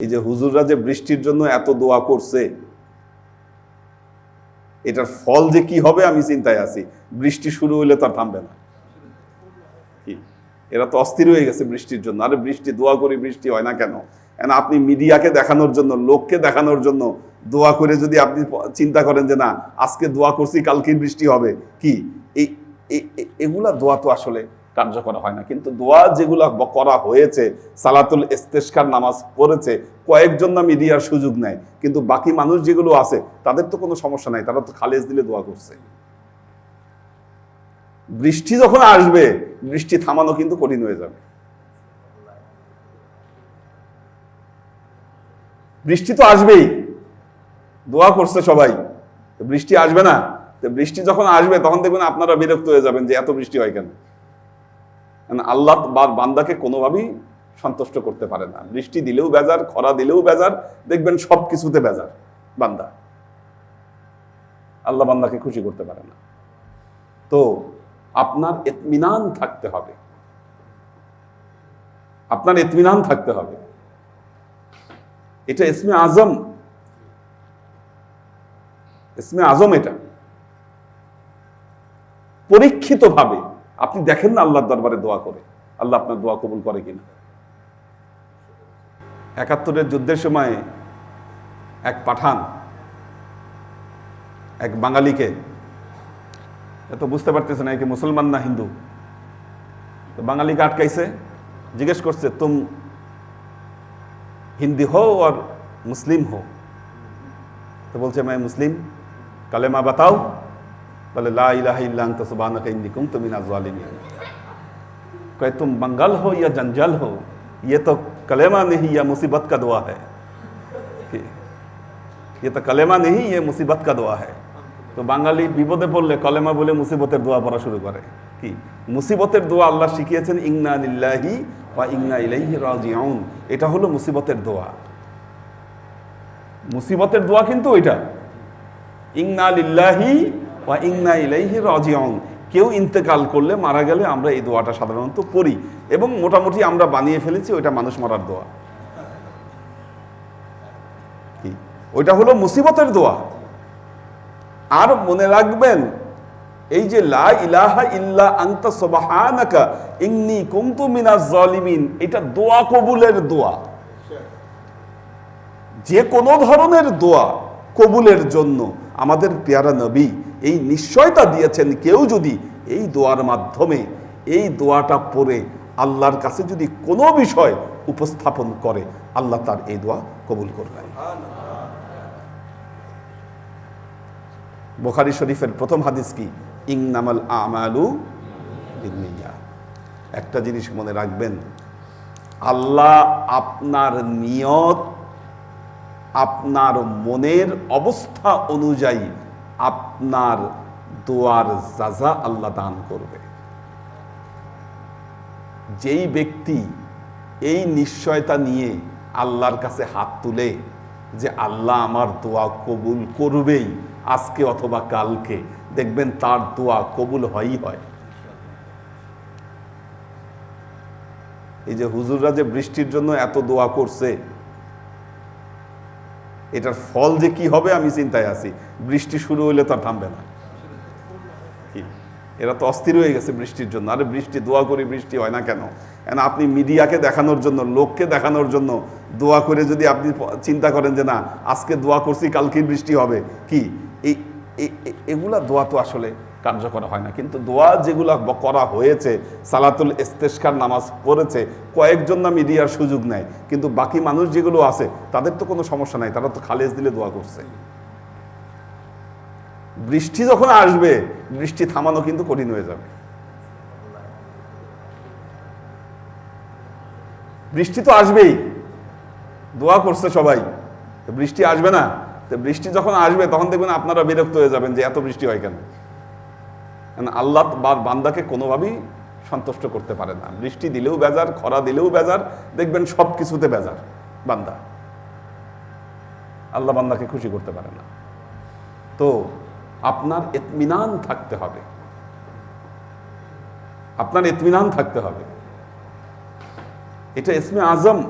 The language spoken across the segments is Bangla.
এই যে হুজুররা যে বৃষ্টির জন্য এত দোয়া করছে, এটার ফল যে কি হবে আমি চিন্তায় আছি। বৃষ্টি শুরু হইলে তো আর থামবে না। এরা তো অস্থির হয়ে গেছে বৃষ্টির জন্য। আরে বৃষ্টি, দোয়া করি বৃষ্টি হয় না কেন? কেন আপনি মিডিয়াকে দেখানোর জন্য, লোককে দেখানোর জন্য দোয়া করে যদি আপনি চিন্তা করেন যে না, আজকে দোয়া করছি কালকে বৃষ্টি হবে, কি? এই এগুলা দোয়া তো আসলে কার্যকর হয় না। কিন্তু দোয়া যেগুলা করা হয়েছে, সালাতুল ইস্তেস্কার নামাজ পড়েছে, কয়েকজন না মিডিয়ার সুযোগ নেয়, কিন্তু বাকি মানুষ যেগুলো আছে, তাদের তো কোনো সমস্যা নাই, তারা তো খালেজ দিলে দোয়া করছে। বৃষ্টি যখন আসবে, বৃষ্টি থামানো কিন্তু কঠিন হয়ে যাবে। বৃষ্টি তো আসবেই। দোয়া করছে সবাই। বৃষ্টি আসবে না? বৃষ্টি যখন আসবে, তখন দেখবেন আপনারা বিরক্ত হয়ে যাবেন যে এত বৃষ্টি হয় কেন? আল্লাহ বা বান্দাকে কোনোভাবেই সন্তুষ্ট করতে পারে না। বৃষ্টি দিলেও বেজার, খরা দিলেও বেজার, দেখবেন সব কিছুতে বেজার বান্দা। আল্লাহ বান্দাকে খুশি করতে পারে না। তো আপনার এতমিনান থাকতে হবে। আপনার এতমিনান থাকতে হবে। এটা ইসমে আজম। ইসমে আজম এটা। পরীক্ষিত ভাবে আপনি দেখেন না আল্লাহর দরবারে দোয়া করে। আল্লাহ আপনার দোয়া কবুল করে কিনা। একাত্তরের যুদ্ধের সময় এক পাঠান, এক বাঙালিকে এত বুঝতে পারতেছে না একে মুসলমান না হিন্দু? তো বাঙালিকে আটকাইছে, জিজ্ঞেস করছে, তুম হিন্দি হো আর মুসলিম হো তো বলছে मैं মুসলিম, কালেমা বাতাও। বলে লা ইলাহা ইল্লা আনতা সুবহানাকা ইন্নী কুনতু মিনাজ জালিমিন कहे तुम बंगाल हो या जंजाल हो ये तो कलेमा नहीं या मुसीबत का दुआ है कि ये तो कलेमा नहीं ये मुसीबत का दुआ है তো বাঙালি বিপদে পড়লে কলেমা বলে মুসিবতের দোয়া পড়া শুরু করে কি মুসিবতের দোয়া আল্লাহ শিখিয়েছেন ইংনা লিল্লাহি বা ইংনা ইলাইহি রাজিউন এটা হলো মুসিবতের দোয়া মুসিবতের দোয়া কিন্তু ওইটা ইংনা লিল্লাহি বা ইংনা ইলাইহি রাজিউন। কেউ ইন্তেকাল করলে মারা গেলে আমরা এই দোয়াটা সাধারণত পড়ি। এবং মোটামুটি আমরা বানিয়ে ফেলেছি ওইটা মানুষ মারার দোয়া। ওইটা হলো মুসিবতের দোয়া। আর মনে রাখবেন, এই যে লা ইলাহা ইল্লা আনতা সুবহানাকা ইন্নী কুনতু মিনাজ জালিমিন, এটা দোয়া কবুলের দোয়া। যে কোনো ধরনের দোয়া। কবুলের জন্য আমাদের পেয়ারা নবী এই নিশ্চয়তা দিয়েছেন। কেউ যদি এই দোয়ার মাধ্যমে এই দোয়াটা পড়ে আল্লাহর কাছে যদি কোনো বিষয় উপস্থাপন করে, আল্লাহ তার এই দোয়া কবুল করবেন। বোখারি শরীফের প্রথম হাদিস কি? ইংনামাল আমালু একটা জিনিস মনে রাখবেন, আল্লাহ আপনার নিয়ত আপনার মনের অবস্থা অনুযায়ী আপনার দোয়ার জাজা আল্লাহ দান করবে। যেই ব্যক্তি এই নিশ্চয়তা নিয়ে আল্লাহর কাছে হাত তুলে যে আল্লাহ আমার দোয়া কবুল করবেই আজকে অথবা কালকে, দেখবেন তার দোয়া কবুল হয়ই হয়। এই যে হুজুররা যে বৃষ্টির জন্য এত দোয়া করছে এটার ফল যে কি হবে আমি চিন্তায় আছি। বৃষ্টি শুরু হইলে তো আর থামবে না। কি? এরা তো অস্থির হয়ে গেছে বৃষ্টির জন্য। আরে বৃষ্টি, দোয়া করে বৃষ্টি হয় না কেন? কেন আপনি মিডিয়াকে দেখানোর জন্য, লোককে দেখানোর জন্য দোয়া করে যদি আপনি চিন্তা করেন যে না, আজকে দোয়া করছি কালকে বৃষ্টি হবে। কি? এই এগুলা দোয়া তো আসলে কার্যকর হয় না। কিন্তু দোয়া যেগুলা করা হয়েছে, সালাতুল ইস্তেস্কার নামাজ পড়েছে, কয়েকজন না মিডিয়ার সুযোগ নেয়, কিন্তু বাকি মানুষ যেগুলো আছে, তাদের তো কোনো সমস্যা নাই, তারা তো খালেজ দিলে দোয়া করছে। বৃষ্টি যখন আসবে, বৃষ্টি থামানো কিন্তু কঠিন হয়ে যাবে। বৃষ্টি তো আসবেই। দোয়া করছে সবাই। বৃষ্টি আসবে না? তো বৃষ্টি যখন আসবে, তখন দেখবেন আপনারা বিরক্ত হয়ে যাবেন যে এত বৃষ্টি হয় কেন? আল্লাহ বা বান্দাকে কোনোভাবেই সন্তুষ্ট করতে পারে না। বৃষ্টি দিলেও বেজার, খরা দিলেও বেজার, দেখবেন সব কিছুতে বেজার বান্দা। আল্লাহ বান্দাকে খুশি করতে পারে না। তো আপনার এতমিনান থাকতে হবে। আপনার এতমিনান থাকতে হবে। এটা ইসমে আজম।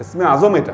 ইসমে আজম এটা।